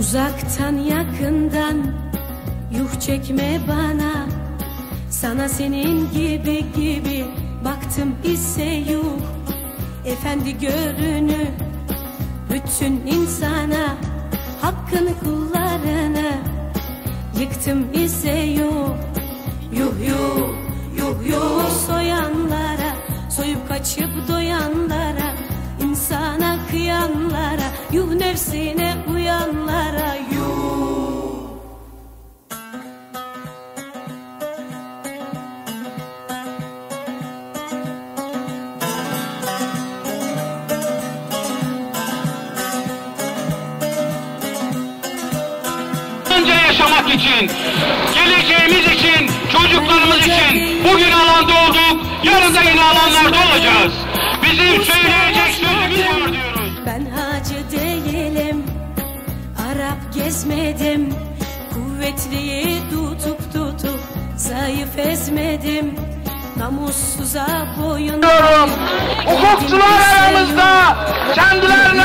Uzaktan yakından yuh çekme bana. Sana senin gibi gibi baktım ise yuh. Efendi görünü bütün insana Hakkını kullarına yıktım ise yuh. Yuh yuh yuh yuh. Soyanlara Soyup kaçıp doyanlara insana kıyanlara Yuh nefsine için, geleceğimiz için, çocuklarımız için bugün alanda olduk, yarın da yine alanlarda olacağız. Bizim söyleyecek sözümüz var diyoruz. Ben hacı değilim Arap gezmedim Kuvvetliyi tutup tutup Zayıf ezmedim Namussuza boyun. Hukukçular aramızda kendilerine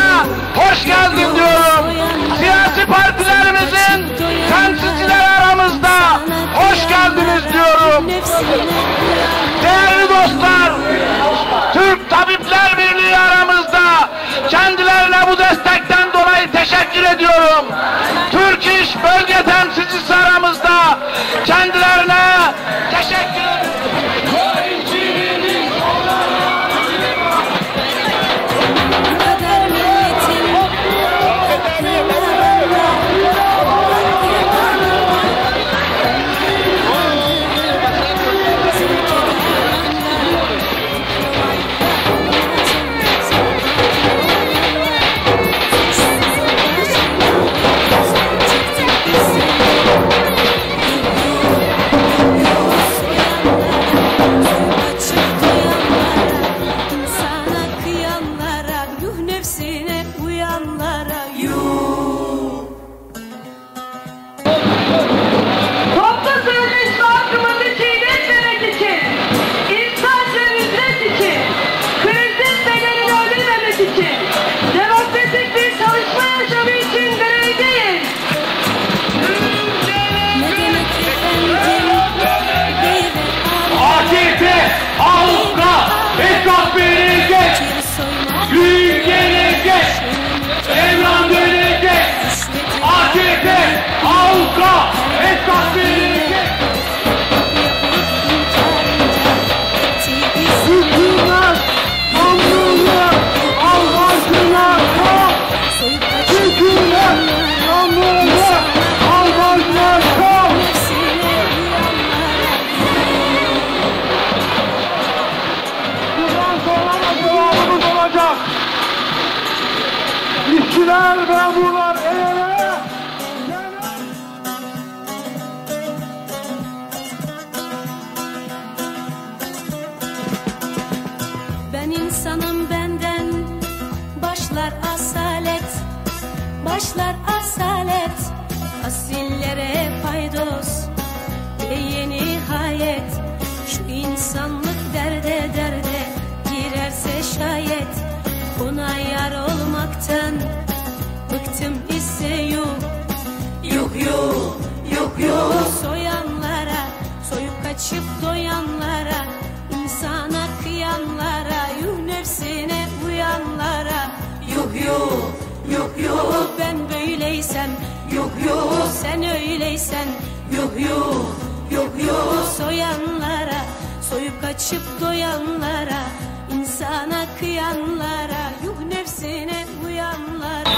hoş geldin diyorum. Değerli dostlar, Türk Tabipler Birliği aramızda kendilerine bu destekten dolayı teşekkür ediyorum. Paydos. Ve nihayet şu insanlık derde derde girerse şayet ona yar olmaktan bıktım ise yuh yuh yuh yuh yuh soyanlara soyup kaçıp doyanlara insana kıyanlara yuh nefsine uyanlara. Yuh yuh yuh yuh ben böyleysem yuh yuh sen öyleysen yuh yuh yuh yuh. Soyanlara soyup kaçıp doyanlara insana kıyanlara yuh nefsine uyanlara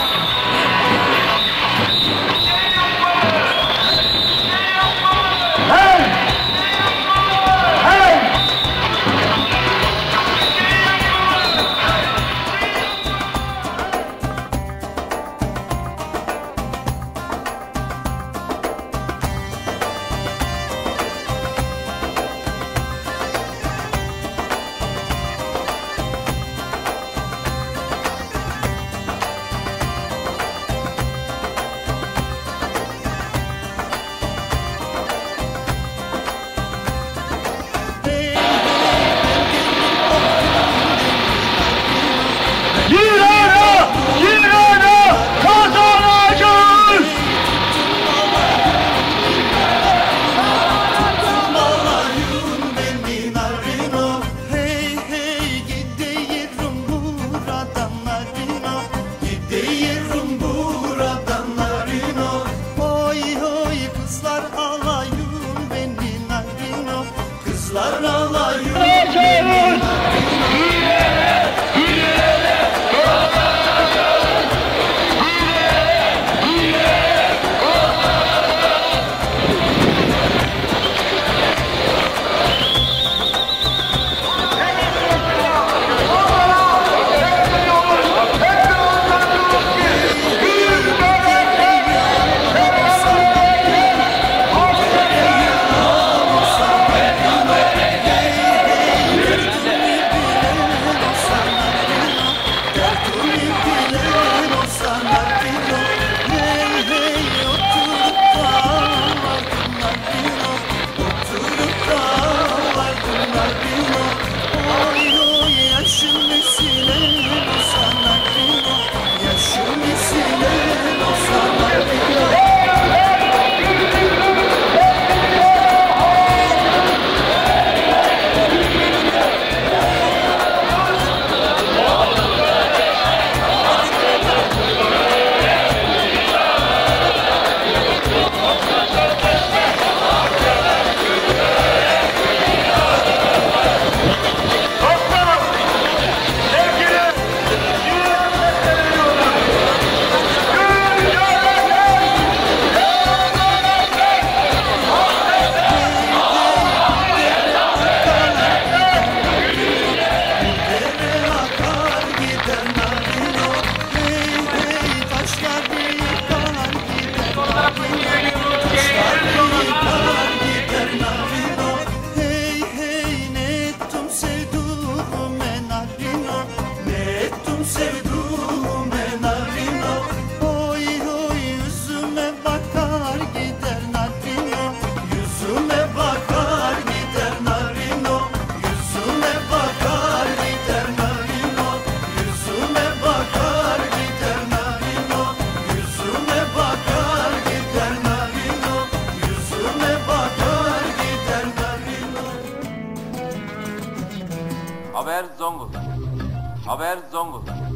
Haber Zonguldak.